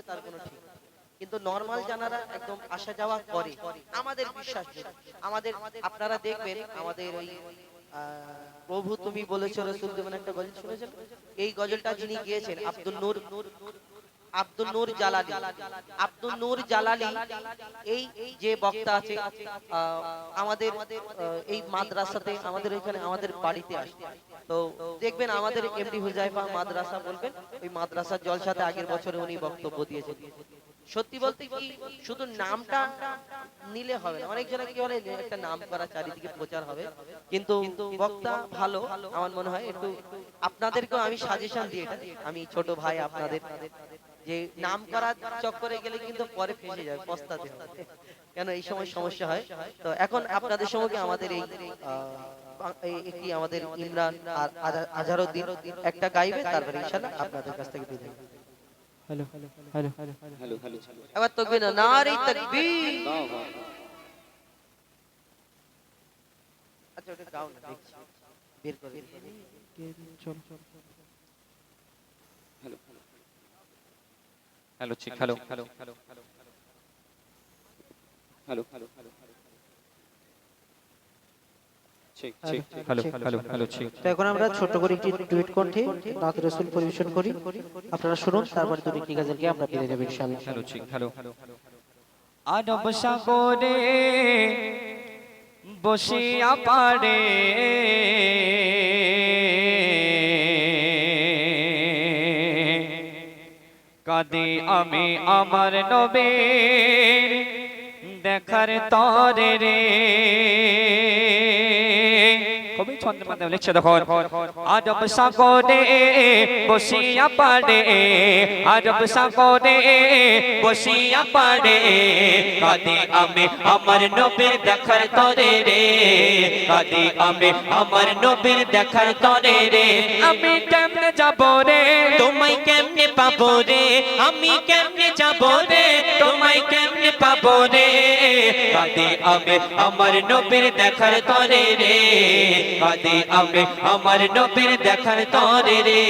হবে, তার কোনো ঠিক কিন্তু নর্মাল জানারা একদম আসা যাওয়া করে। আমাদের বিশ্বাস আমাদের আপনারা দেখবেন আমাদের ওই প্রভু তুমি বলেছ, রসুল একটা গজল শুনেছেন? এই গজলটা যিনি গিয়েছেন, আব্দুল নূর। আব্দুল নূর জালালি। আব্দুল নূর জালালি এই যে বক্তা আছে আহ, আমাদের এই মাদ্রাসাতে আমাদের এখানে আমাদের বাড়িতে আসে। তো দেখবেন আমাদের এমডি হুজাইফা মাদ্রাসা বলবেন ওই মাদ্রাসার জলসাতে আগের বছরে উনি বক্তব্য দিয়েছেন। সত্যি বলতে কি, শুধু নামটা নিলে হবে না। অনেক জনে কি বলে একটা নাম করা চারিদিকে প্রচার হবে। কিন্তু বক্তা ভালো, আমার মনে হয় একটু আপনাদেরকেও আমি সাজেশন দিই এটা আমি ছোট ভাই আপনাদের, যে নাম করার চক্করে গেলে কিন্তু পরে ফেসে যায় পস্তাতে কেন? এই সময় সমস্যা হয়। তো এখন আপনাদের সঙ্গে আমাদের এই একটি আমাদের ইমরান আর আজা- আজহারউদ্দিন একটা গাইবে, তারপরে ইনশাআল্লাহ আপনাদের কাছ থেকে বিদায় নেব। Hello hello hello hello hello এবার তকবীর নারী তাকবীর। আচ্ছা ওটা গাও না দেখছি। বের করে চল চল হ্যালো হ্যালো ঠিক hello hello hello hello hello ঠিক হ্যালো হ্যালো হ্যালো ঠিক। তো এখন আমরা ছোট করে একটি টুইট কণ্ঠে নাত রসুল পরিবেশন করি। আপনারা শুনুন তারপরে দুটি একটি গাজলকে আমরা ফিরে যাব ইনশাআল্লাহ। Hello hello. আরব সাগরে বসিয়া পারে। কাঁদে আমি আমার নবে দেখার তরে রে। লিখছে দেখো আরব সাগরে বসিয়া পারে আরব সাগরে বসিয়া পারে কাঁদে আমি আমার নবীর দেখার তরে রে কাঁদে আমি আমার নবীর দেখার তরে রে আমি কেমনে যাব রে তোমায় কেমনে পাবো রে আমি কেমনে যাব রে তোমায় কেমনে পাবো রে কাঁদে আমি আমার নবীর দেখার তরে রে। কাঁদে আমি আমার নবীর দেখার তরে রে।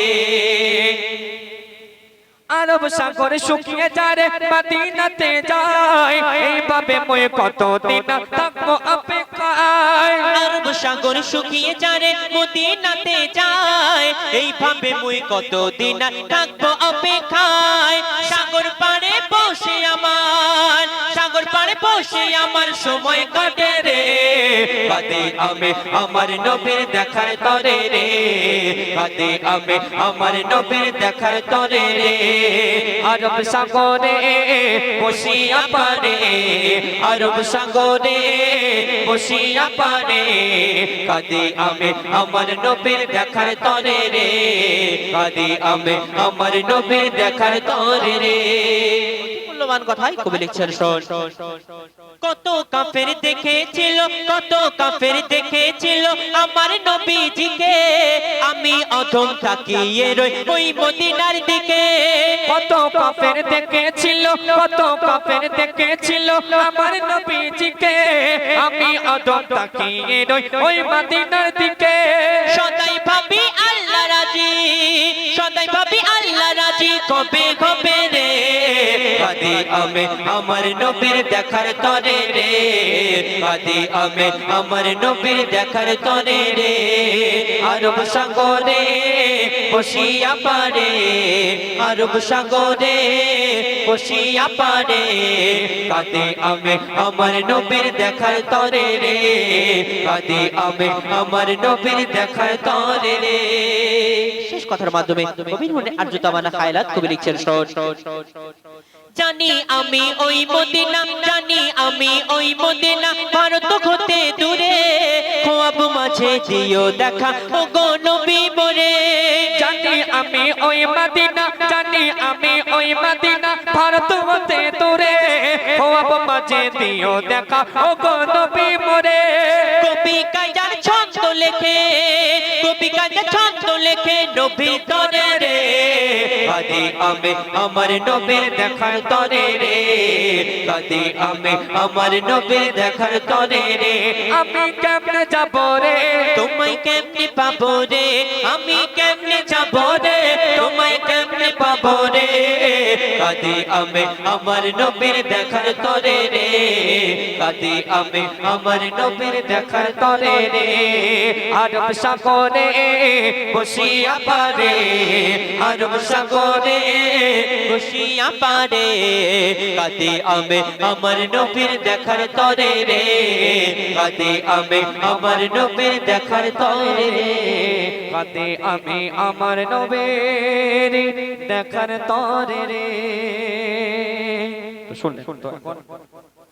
আরব সাগরে শুকিয়ে যারে, মদিনাতে যায়। এইভাবে মই কত দিন থাকব অপেক্ষায়। আরব সাগর শুকিয়ে যারে, মদিনাতে যায়। এইভাবে মই কত দিন থাকব অপেক্ষায়। সাগর পাড়ে বসে আমার বসে আমার সময় কাটে রে। কাঁদে আমি আমার নবীর দেখার তরে রে। কাঁদে আমি আমার নবীর দেখার তরে রে। আরব সাগরে বসিয়া পারে, আরব সাগরে বসিয়া পারে। কাঁদে আমি আমার নবীর দেখার তরে রে। কাঁদে আমি আমার নবীর দেখার তরে রে। মূল্যবান কথাই কবি লিখছেন শোন। কত কাফের দেখেছিল কত কাফের দেখেছিল আমার নবীজিকে। আমি অধম তাকিয়ে রই ওই মদিনার দিকে। কত কাফের দেখেছিল কত কাফের দেখেছিল আমার নবীজিকে। আমি অধম তাকিয়ে রই ওই মদিনার দিকে। সদাই ভাবি আল্লাহ রাজি সদাই ভাবি আল্লাহ রাজি কবে কবে কাদি আমি আমার নবীর দেখার তরে রে, কাদি আমি আমার নবীর দেখার তরে রে, আরব সাগরে বসিয়া পারে, আরব সাগরে বসিয়া পারে, কাদি আমি আমার নবীর দেখার তরে রে, কাদি আমি আমার নবীর দেখার তরে রে। কথার মাধ্যমে কবির মনে আর্যতামানা খায়লাত কবি লিখছেন জানি আমি ওই মদিনা, জানি আমি ওই মদিনা, ভারত হতে দূরে। খোয়াব মাঝে দিও দেখা ও গো নবী মোরে। জানি আমি ওই মদিনা, জানি আমি ওই মদিনা, ভারত হতে দূরে। খোয়াব মাঝে দিও দেখা ও গো নবী মোরে। কবি লেখে, কবি কাজার ছন্দ লেখে, নবী তরে রে। কাদি আমি আমার নবীর দেখার তরে রে। কাদি আমি আমার নবীর দেখার তরে রে। আমি কেমনে যাব রে? তোমায় কেমনে পাবো রে? আমি কেমনে যাব রে? তোমায় কেমনে পাবো রে? কাঁদি আমি আমার নবীর দেখার তরে রে। কাঁদি আমি আমার নবীর দেখার তরে রে। আরব সাগরে বসিয়া পারে, আরব সাগরে বসিয়া পারে। কাঁদি আমি আমার নবীর দেখার তরে রে। কাঁদি আমি আমার নবীর দেখার তরে রে। কাঁদি আমি আমার নবীর দেখার তরে রে। তো শুনলেন তো এখন